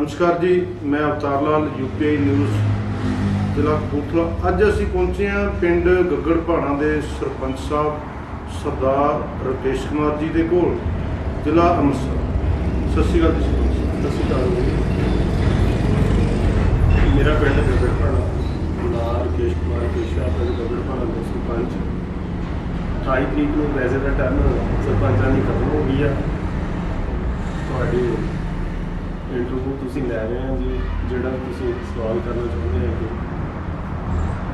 ਨਮਸਕਾਰ ਜੀ, ਮੈਂ ਅਵਤਾਰ ਲਾਲ ਯੂਪੀਆਈ ਨਿਊਜ਼ ਜ਼ਿਲ੍ਹਾ ਕਪੂਰਥਲਾ। ਅੱਜ ਅਸੀਂ ਪਹੁੰਚੇ ਹਾਂ ਪਿੰਡ ਗੱਗੜ ਭਾਣਾ ਦੇ ਸਰਪੰਚ ਸਾਹਿਬ ਸਰਦਾਰ ਰਕੇਸ਼ ਕੁਮਾਰ ਜੀ ਦੇ ਕੋਲ, ਜ਼ਿਲ੍ਹਾ ਅੰਮ੍ਰਿਤਸਰ। ਸਤਿ ਸ਼੍ਰੀ ਅਕਾਲ ਜੀ, ਸਤਿ ਸ਼੍ਰੀ ਅਕਾਲ। ਜੀ। ਮੇਰਾ ਪਿੰਡ ਗਗੜਪਾਣਾ ਨਾਮ ਰਕੇਸ਼ ਕੁਮਾਰ ਕੇਸ਼ਾ ਪਿੰਡ ਗਗੜਪਾਣਾ ਦਾ ਸਰਪੰਚ। 28 ਤਰੀਕ ਨੂੰ ਵੈਸੇ ਦਾ ਟਰਨ ਸਰਪੰਚਾਂ ਦੀ ਖਤਮ ਹੋ ਗਈ ਆ। ਤੁਹਾਡੀ ਇੰਟਰਵਿਊ ਤੁਸੀਂ ਲੈ ਰਹੇ ਹੋ ਜੀ ਜਿਹੜਾ ਤੁਸੀਂ ਸਵਾਲ ਕਰਨਾ ਚਾਹੁੰਦੇ ਹੋ ਕਿ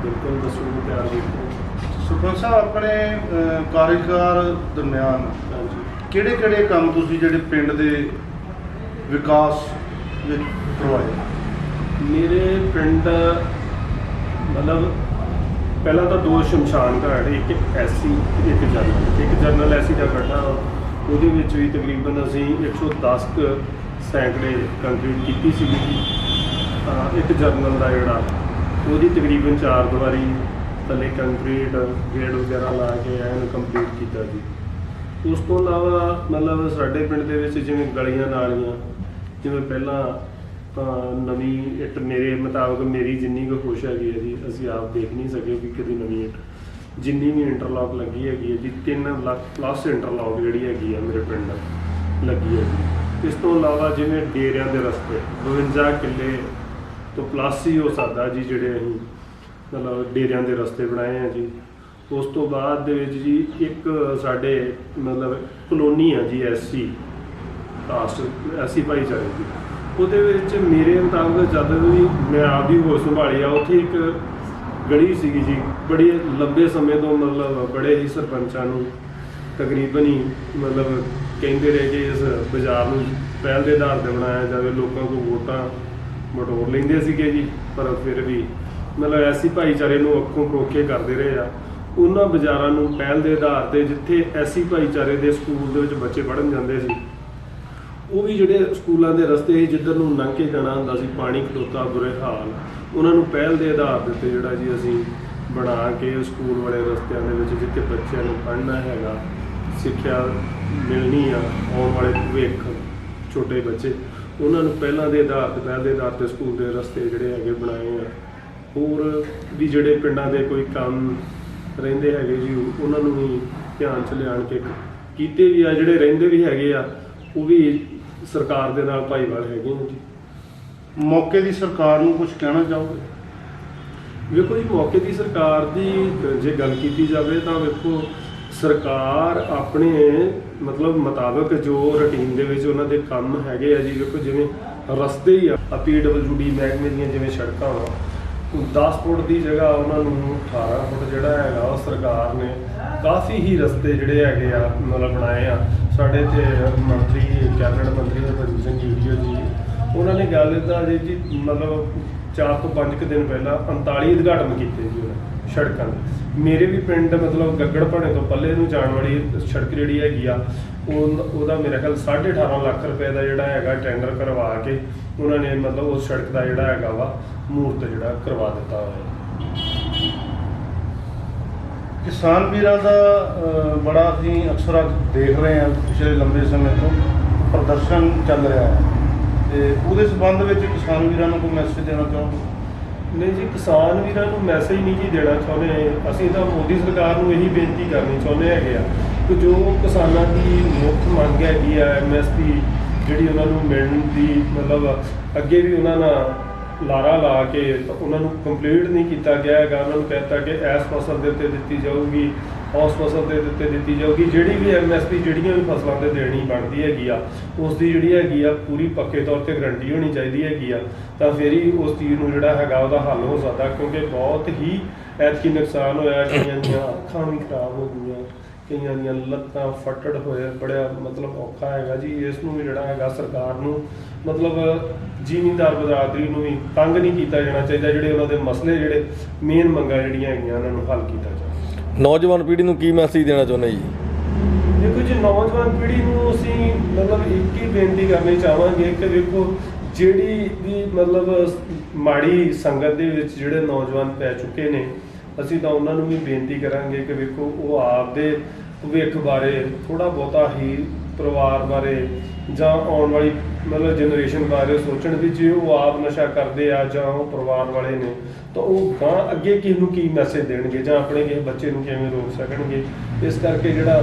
ਬਿਲਕੁਲ ਦੱਸੋ ਤਿਆਰ ਦੇਖੋ ਸਰਪੰਚ ਸਾਹਿਬ ਆਪਣੇ ਅਹ, ਕਾਰਜਕਾਲ ਦਰਮਿਆਨ ਹਾਂਜੀ। ਕਿਹੜੇ ਕਿਹੜੇ ਕੰਮ ਤੁਸੀਂ ਜਿਹੜੇ ਪਿੰਡ ਦੇ ਵਿਕਾਸ ਵਿੱਚ ਕਰਵਾਏ? ਮੇਰੇ ਪਿੰਡ ਮਤਲਬ ਪਹਿਲਾਂ ਤਾਂ ਦੋ ਸ਼ਮਸ਼ਾਨ ਘਾਟ ਇੱਕ ਐਸੀ ਇੱਕ ਜਨਰਲ। ਇੱਕ ਜਨਰਲ ਐਸੀ ਦਾ ਇਕੱਠਾ ਉਹਦੇ ਵਿੱਚ ਵੀ ਤਕਰੀਬਨ ਅਸੀਂ 110 ਕੁ ਸੈਂਕੜੇ ਕੰਕਰੀਟ ਕੀਤੀ ਸੀਗੀ ਜੀ। ਤਾਂ ਇੱਕ ਜਰਨਲ ਦਾ ਜਿਹੜਾ, ਉਹਦੀ ਤਕਰੀਬਨ ਚਾਰ ਦੀਵਾਰੀ ਥੱਲੇ ਕੰਕਰੀਟ ਗੇਟ ਵਗੈਰਾ ਲਾ ਕੇ ਐਨ ਕੰਪਲੀਟ ਕੀਤਾ ਜੀ। ਉਸ ਤੋਂ ਇਲਾਵਾ ਮਤਲਬ ਸਾਡੇ ਪਿੰਡ ਦੇ ਵਿੱਚ ਜਿਵੇਂ ਗਲੀਆਂ ਨਾਲੀਆਂ, ਜਿਵੇਂ ਪਹਿਲਾਂ ਤਾਂ ਨਵੀਂ ਇੱਟ ਮੇਰੇ ਮੁਤਾਬਕ ਮੇਰੀ ਜਿੰਨੀ ਕੁ ਖੁਸ਼ ਹੈਗੀ ਹੈ ਜੀ, ਅਸੀਂ ਆਪ ਦੇਖ ਨਹੀਂ ਸਕੇ ਵੀ ਕਦੀ ਨਵੀਂ ਇੱਟ। ਜਿੰਨੀ ਵੀ ਇੰਟਰਲੌਕ ਲੱਗੀ ਹੈਗੀ ਹੈ ਜੀ 3 ਲੱਖ ਪਲੱਸ ਇੰਟਰਲੌਕ ਜਿਹੜੀ ਹੈਗੀ ਹੈ ਮੇਰੇ ਪਿੰਡ ਲੱਗੀ ਹੈ ਜੀ। ਇਸ ਤੋਂ ਇਲਾਵਾ ਜਿਵੇਂ ਡੇਰਿਆਂ ਦੇ ਰਸਤੇ 52 ਕਿੱਲੇ ਤੋਂ ਪਲੱਸ ਹੀ ਹੋ ਸਕਦਾ ਜੀ ਜਿਹੜੇ ਅਸੀਂ ਮਤਲਬ ਡੇਰਿਆਂ ਦੇ ਰਸਤੇ ਬਣਾਏ ਆ ਜੀ। ਉਸ ਤੋਂ ਬਾਅਦ ਦੇ ਵਿੱਚ ਜੀ ਇੱਕ ਸਾਡੇ ਮਤਲਬ ਕਲੋਨੀ ਆ ਜੀ ਐਸਸੀ ਕਾਸਟ ਐਸੀ ਭਾਈਚਾਰੇ ਦੀ। ਉਹਦੇ ਵਿੱਚ ਮੇਰੇ ਮੁਤਾਬਕ ਜਦ ਵੀ ਮੈਂ ਆਪਦੀ ਹੋਸ਼ ਸੰਭਾਲੀ ਆ, ਉੱਥੇ ਇੱਕ ਗਲੀ ਸੀਗੀ ਜੀ, ਬੜੀ ਲੰਬੇ ਸਮੇਂ ਤੋਂ ਮਤਲਬ ਬੜੇ ਹੀ ਸਰਪੰਚਾਂ ਨੂੰ ਤਕਰੀਬਨ ਹੀ ਮਤਲਬ ਕਹਿੰਦੇ ਰਹੇ ਕਿ ਇਸ ਬਾਜ਼ਾਰ ਨੂੰ ਪਹਿਲ ਦੇ ਆਧਾਰ ਤੇ ਬਣਾਇਆ ਜਾਵੇ, ਲੋਕਾਂ ਕੋਲ ਵੋਟਾਂ ਬਟੋਰ ਲੈਂਦੇ ਸੀਗੇ ਜੀ, ਪਰ ਫਿਰ ਵੀ ਮਤਲਬ ਐਸੀ ਭਾਈਚਾਰੇ ਨੂੰ ਅੱਖੋਂ ਪਰੋਖੇ ਕਰਦੇ ਰਹੇ ਆ। ਉਹਨਾਂ ਬਾਜ਼ਾਰਾਂ ਨੂੰ ਪਹਿਲ ਦੇ ਆਧਾਰ ਤੇ ਜਿੱਥੇ ਐਸੀ ਭਾਈਚਾਰੇ ਦੇ ਸਕੂਲ ਦੇ ਵਿੱਚ ਬੱਚੇ ਪੜ੍ਹਨ ਜਾਂਦੇ ਸੀ, ਉਹ ਵੀ ਜਿਹੜੇ ਸਕੂਲਾਂ ਦੇ ਰਸਤੇ ਸੀ, ਜਿੱਧਰ ਨੂੰ ਲੰਘ ਕੇ ਜਾਣਾ ਹੁੰਦਾ ਸੀ, ਪਾਣੀ ਖਲੋਤਾ ਬੁਰੇ ਹਾਲ। ਉਹਨਾਂ ਨੂੰ ਪਹਿਲ ਦੇ ਆਧਾਰ ਦੇ ਉੱਤੇ ਜਿਹੜਾ ਜੀ ਅਸੀਂ ਬਣਾ ਕੇ ਸਕੂਲ ਵਾਲੇ ਰਸਤਿਆਂ ਦੇ ਵਿੱਚ ਜਿੱਥੇ ਬੱਚਿਆਂ ਨੂੰ ਪੜ੍ਹਨਾ ਹੈਗਾ ਸਿੱਖਿਆ ਮਿਲਣੀ ਆ ਆਉਣ ਵਾਲੇ ਭਵਿੱਖ ਛੋਟੇ ਬੱਚੇ ਉਹਨਾਂ ਨੂੰ ਪਹਿਲਾਂ ਦੇ ਆਧਾਰ ਤੇ ਪਹਿਲ ਦੇ ਆਧਾਰ ਤੇ ਸਕੂਲ ਦੇ ਰਸਤੇ ਜਿਹੜੇ ਹੈਗੇ ਬਣਾਏ ਆ। ਹੋਰ ਵੀ ਜਿਹੜੇ ਪਿੰਡਾਂ ਦੇ ਕੋਈ ਕੰਮ ਰਹਿੰਦੇ ਹੈਗੇ ਜੀ ਉਹਨਾਂ ਨੂੰ ਵੀ ਧਿਆਨ ਚ ਲਿਆਣ ਕੇ ਕੀਤੇ ਵੀ ਆ ਜਿਹੜੇ ਰਹਿੰਦੇ ਵੀ ਹੈਗੇ ਆ ਉਹ ਵੀ ਸਰਕਾਰ ਦੇ ਨਾਲ ਭਾਈਵਾਲ ਹੈਗੇ ਨੇ ਜੀ। ਮੌਕੇ ਦੀ ਸਰਕਾਰ ਨੂੰ ਕੁਝ ਕਹਿਣਾ ਚਾਹੋਗੇ? ਵੇਖੋ ਜੀ ਮੌਕੇ ਦੀ ਸਰਕਾਰ ਦੀ ਜੇ ਗੱਲ ਕੀਤੀ ਜਾਵੇ ਤਾਂ ਵੇਖੋ ਸਰਕਾਰ ਆਪਣੇ ਮਤਲਬ ਮੁਤਾਬਕ ਜੋ ਰੁਟੀਨ ਦੇ ਵਿੱਚ ਉਹਨਾਂ ਦੇ ਕੰਮ ਹੈਗੇ ਆ ਜੀ, ਵੇਖੋ ਜਿਵੇਂ ਰਸਤੇ ਹੀ ਆ ਪੀਡਬਲਯੂਡੀ ਮਹਿਕਮੇ ਦੀਆਂ ਜਿਵੇਂ ਸੜਕਾਂ ਵਾ 10 ਫੁੱਟ ਦੀ ਜਗ੍ਹਾ ਉਹਨਾਂ ਨੂੰ 18 ਫੁੱਟ ਜਿਹੜਾ ਹੈਗਾ ਉਹ ਸਰਕਾਰ ਨੇ ਕਾਫੀ ਹੀ ਰਸਤੇ ਜਿਹੜੇ ਹੈਗੇ ਆ, ਮਤਲਬ ਬਣਾਏ ਆ। ਸਾਡੇ ਤੇ ਮੰਤਰੀ, ਕੈਬਨਿਟ ਮੰਤਰੀ ਹਰਭਜਨ ਸਿੰਘ ਜੀਡੀਓ ਜੀ ਉਹਨਾਂ ਨੇ ਗੱਲ ਦਿੱਤਾ ਜੀ ਜੀ ਮਤਲਬ 4 ਤੋਂ 5 ਕੁ ਦਿਨ ਪਹਿਲਾਂ 39 ਉਦਘਾਟਨ ਕੀਤੇ ਜੀ ਉਹਨਾਂ ਸੜਕਾਂ ਦੇ। ਮੇਰੇ ਵੀ ਪਿੰਡ ਮਤਲਬ ਗੱਗੜ ਭਾਣੇ ਤੋਂ ਪੱਲੇ ਨੂੰ ਜਾਣ ਵਾਲੀ ਸੜਕ ਜਿਹੜੀ ਹੈਗੀ ਆ ਉਹ ਉਹਦਾ ਮੇਰਾ ਖਿਆਲ 18.5 ਲੱਖ ਰੁਪਏ ਦਾ ਜਿਹੜਾ ਹੈਗਾ ਟੈਂਡਰ ਕਰਵਾ ਕੇ ਉਹਨਾਂ ਨੇ ਮਤਲਬ ਉਸ ਸੜਕ ਦਾ ਜਿਹੜਾ ਹੈਗਾ ਵਾ ਮੂਰਤ ਜਿਹੜਾ ਕਰਵਾ ਦਿੱਤਾ ਹੋਇਆ। ਕਿਸਾਨ ਵੀਰਾਂ ਦਾ ਅਹ, ਬੜਾ ਅਸੀਂ ਅਕਸਰ ਅੱਜ ਦੇਖ ਰਹੇ ਹਾਂ ਪਿਛਲੇ ਲੰਬੇ ਸਮੇਂ ਤੋਂ ਪ੍ਰਦਰਸ਼ਨ ਚੱਲ ਰਿਹਾ ਹੈ। ਤੇ ਉਹਦੇ ਸਬੰਧ ਵਿੱਚ ਕਿਸਾਨ ਵੀਰਾਂ ਨੂੰ ਕੋਈ ਮੈਸੇਜ ਦੇਣਾ ਚਾਹੋਗੇ? ਨਹੀਂ ਜੀ, ਕਿਸਾਨ ਵੀਰਾਂ ਨੂੰ ਮੈਸੇਜ ਨਹੀਂ ਜੀ ਦੇਣਾ ਚਾਹੁੰਦੇ। ਅਸੀਂ ਤਾਂ ਮੋਦੀ ਸਰਕਾਰ ਨੂੰ ਇਹੀ ਬੇਨਤੀ ਕਰਨੀ ਚਾਹੁੰਦੇ ਹੈਗੇ ਆ ਕਿ ਜੋ ਕਿਸਾਨਾਂ ਦੀ ਮੁੱਖ ਮੰਗ ਹੈਗੀ ਆ ਐਮਐਸਪੀ ਜਿਹੜੀ ਉਹਨਾਂ ਨੂੰ ਮਿਲਣ ਦੀ, ਮਤਲਬ ਅੱਗੇ ਵੀ ਉਹਨਾਂ ਨਾਲ ਲਾਰਾ ਲਾ ਕੇ ਉਹਨਾਂ ਨੂੰ ਕੰਪਲੀਟ ਨਹੀਂ ਕੀਤਾ ਗਿਆ ਹੈਗਾ, ਉਹਨਾਂ ਨੂੰ ਕਹਿਤਾ ਕਿ ਇਸ ਫਸਲ ਦੇ ਉੱਤੇ ਦਿੱਤੀ ਜਾਊਗੀ। ਉਸ ਫਸਲ ਦੇ ਉੱਤੇ ਦਿੱਤੀ ਜਾਊਗੀ। ਜਿਹੜੀ ਵੀ ਐਮਐਸਪੀ ਜਿਹੜੀਆਂ ਵੀ ਫਸਲਾਂ ਤੇ ਦੇਣੀ ਬਣਦੀ ਹੈਗੀ ਆ ਉਸ ਦੀ ਜਿਹੜੀ ਹੈਗੀ ਆ ਪੂਰੀ ਪੱਕੇ ਤੌਰ ਤੇ ਗਰੰਟੀ ਹੋਣੀ ਚਾਹੀਦੀ ਹੈਗੀ ਆ। ਤਾਂ ਫਿਰ ਹੀ ਉਸ ਚੀਜ਼ ਨੂੰ ਜਿਹੜਾ ਹੈਗਾ ਉਹਦਾ ਹੱਲ ਹੋ ਸਕਦਾ, ਕਿਉਂਕਿ ਬਹੁਤ ਹੀ ਐਤਕੀ ਨੁਕਸਾਨ ਹੋਇਆ, ਕਈਆਂ ਦੀਆਂ ਅੱਖਾਂ ਵੀ ਖਰਾਬ ਹੋ ਗਈਆਂ, ਕਈਆਂ ਦੀਆਂ ਲੱਤਾਂ ਫਟੜ ਹੋਏ ਬੜਿਆ ਮਤਲਬ ਔਖਾ ਹੈਗਾ ਜੀ। ਇਸ ਨੂੰ ਵੀ ਜਿਹੜਾ ਹੈਗਾ ਸਰਕਾਰ ਨੂੰ ਮਤਲਬ ਜ਼ਿਮੀਂਦਾਰ ਬਰਾਦਰੀ ਨੂੰ ਵੀ ਤੰਗ ਨਹੀਂ ਕੀਤਾ ਜਾਣਾ ਚਾਹੀਦਾ, ਜਿਹੜੇ ਉਹਨਾਂ ਦੇ ਮਸਲੇ ਜਿਹੜੇ ਮੇਨ ਮੰਗਾਂ ਜਿਹੜੀਆਂ ਹੈਗੀਆਂ, ਉਹਨਾਂ ਨੂੰ ਹੱਲ ਕੀਤਾ ਜਾਵੇ। ਨੌਜਵਾਨ ਪੀੜ੍ਹੀ ਨੂੰ ਕੀ ਮੈਸੇਜ ਦੇਣਾ ਚਾਹੁੰਦੇ ਜੀ? ਦੇਖੋ ਜੀ, ਨੌਜਵਾਨ ਪੀੜ੍ਹੀ ਨੂੰ ਅਸੀਂ ਮਤਲਬ ਇੱਕ ਹੀ ਬੇਨਤੀ ਕਰਨੀ ਚਾਹਾਂਗੇ ਕਿ ਵੇਖੋ ਜਿਹੜੀ ਵੀ ਮਤਲਬ ਮਾੜੀ ਸੰਗਤ ਦੇ ਵਿੱਚ ਜਿਹੜੇ ਨੌਜਵਾਨ ਪੈ ਚੁੱਕੇ ਨੇ, ਅਸੀਂ ਤਾਂ ਉਹਨਾਂ ਨੂੰ ਵੀ ਬੇਨਤੀ ਕਰਾਂਗੇ ਕਿ ਵੇਖੋ ਉਹ ਆਪਦੇ ਭਵਿੱਖ ਬਾਰੇ ਥੋੜਾ ਬਹੁਤਾ ਹੀ ਪਰਿਵਾਰ ਬਾਰੇ ਜਾਂ ਆਉਣ ਵਾਲੀ ਮਤਲਬ ਜਨਰੇਸ਼ਨ ਬਾਰੇ ਸੋਚਣ ਵੀ ਜੇ ਉਹ ਆਪ ਨਸ਼ਾ ਕਰਦੇ ਆ ਜਾਂ ਉਹ ਪਰਿਵਾਰ ਵਾਲੇ ਨੇ, ਤਾਂ ਉਹ ਗਾਂ ਅੱਗੇ ਕਿਸ ਨੂੰ ਕੀ ਮੈਸੇਜ ਦੇਣਗੇ ਜਾਂ ਆਪਣੇ ਕਿਸੇ ਬੱਚੇ ਨੂੰ ਕਿਵੇਂ ਰੋਕ ਸਕਣਗੇ? ਇਸ ਕਰਕੇ ਜਿਹੜਾ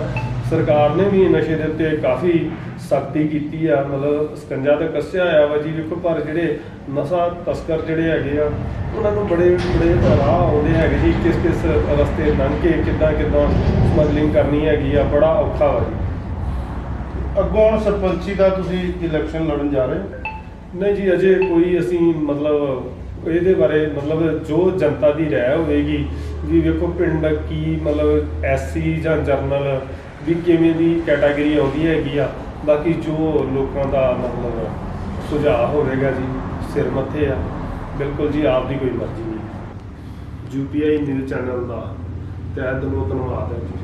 ਸਰਕਾਰ ਨੇ ਵੀ ਨਸ਼ੇ ਦੇ ਉੱਤੇ ਕਾਫੀ ਸਖਤੀ ਕੀਤੀ ਆ, ਮਤਲਬ ਸਕੰਜਾ ਤਾਂ ਕੱਸਿਆ ਆ ਵਾ ਜੀ ਵੇਖੋ ਪਰ ਜਿਹੜੇ ਨਸ਼ਾ ਤਸਕਰ ਜਿਹੜੇ ਹੈਗੇ ਆ, ਉਹਨਾਂ ਨੂੰ ਬੜੇ ਬੜੇ ਰਾਹ ਆਉਂਦੇ ਹੈਗੇ ਜੀ ਕਿਸ ਕਿਸ ਰਸਤੇ ਲੰਘ ਕੇ ਕਿੱਦਾਂ ਕਿੱਦਾਂ ਸਮਗਲਿੰਗ ਕਰਨੀ ਹੈਗੀ ਆ, ਬੜਾ ਔਖਾ ਵਾ ਜੀ। ਅੱਗੋਂ ਹੁਣ ਸਰਪੰਚੀ ਦਾ ਤੁਸੀਂ ਇਲੈਕਸ਼ਨ ਲੜਨ ਜਾ ਰਹੇ ਹੋ? ਨਹੀਂ ਜੀ, ਅਜੇ ਕੋਈ ਅਸੀਂ ਮਤਲਬ ਇਹਦੇ ਬਾਰੇ ਮਤਲਬ ਜੋ ਜਨਤਾ ਦੀ ਰਾਏ ਹੋਵੇਗੀ, ਵੀ ਵੇਖੋ ਪਿੰਡ ਕੀ ਮਤਲਬ ਐਸਸੀ ਜਾਂ ਜਰਨਲ ਵੀ ਕਿਵੇਂ ਦੀ ਕੈਟਾਗਰੀ ਆਉਂਦੀ ਹੈਗੀ ਆ। ਬਾਕੀ ਜੋ ਲੋਕਾਂ ਦਾ ਮਤਲਬ ਸੁਝਾਅ ਹੋਵੇਗਾ ਜੀ, ਸਿਰ ਮੱਥੇ ਆ। ਬਿਲਕੁਲ ਜੀ, ਆਪ ਦੀ ਕੋਈ ਮਰਜ਼ੀ ਨਹੀਂ। ਯੂਪੀਆਈ ਨਿਊਜ਼ ਚੈਨਲ ਦਾ ਤਹਿ ਦਿਲੋਂ ਧੰਨਵਾਦ ਹੈ ਜੀ।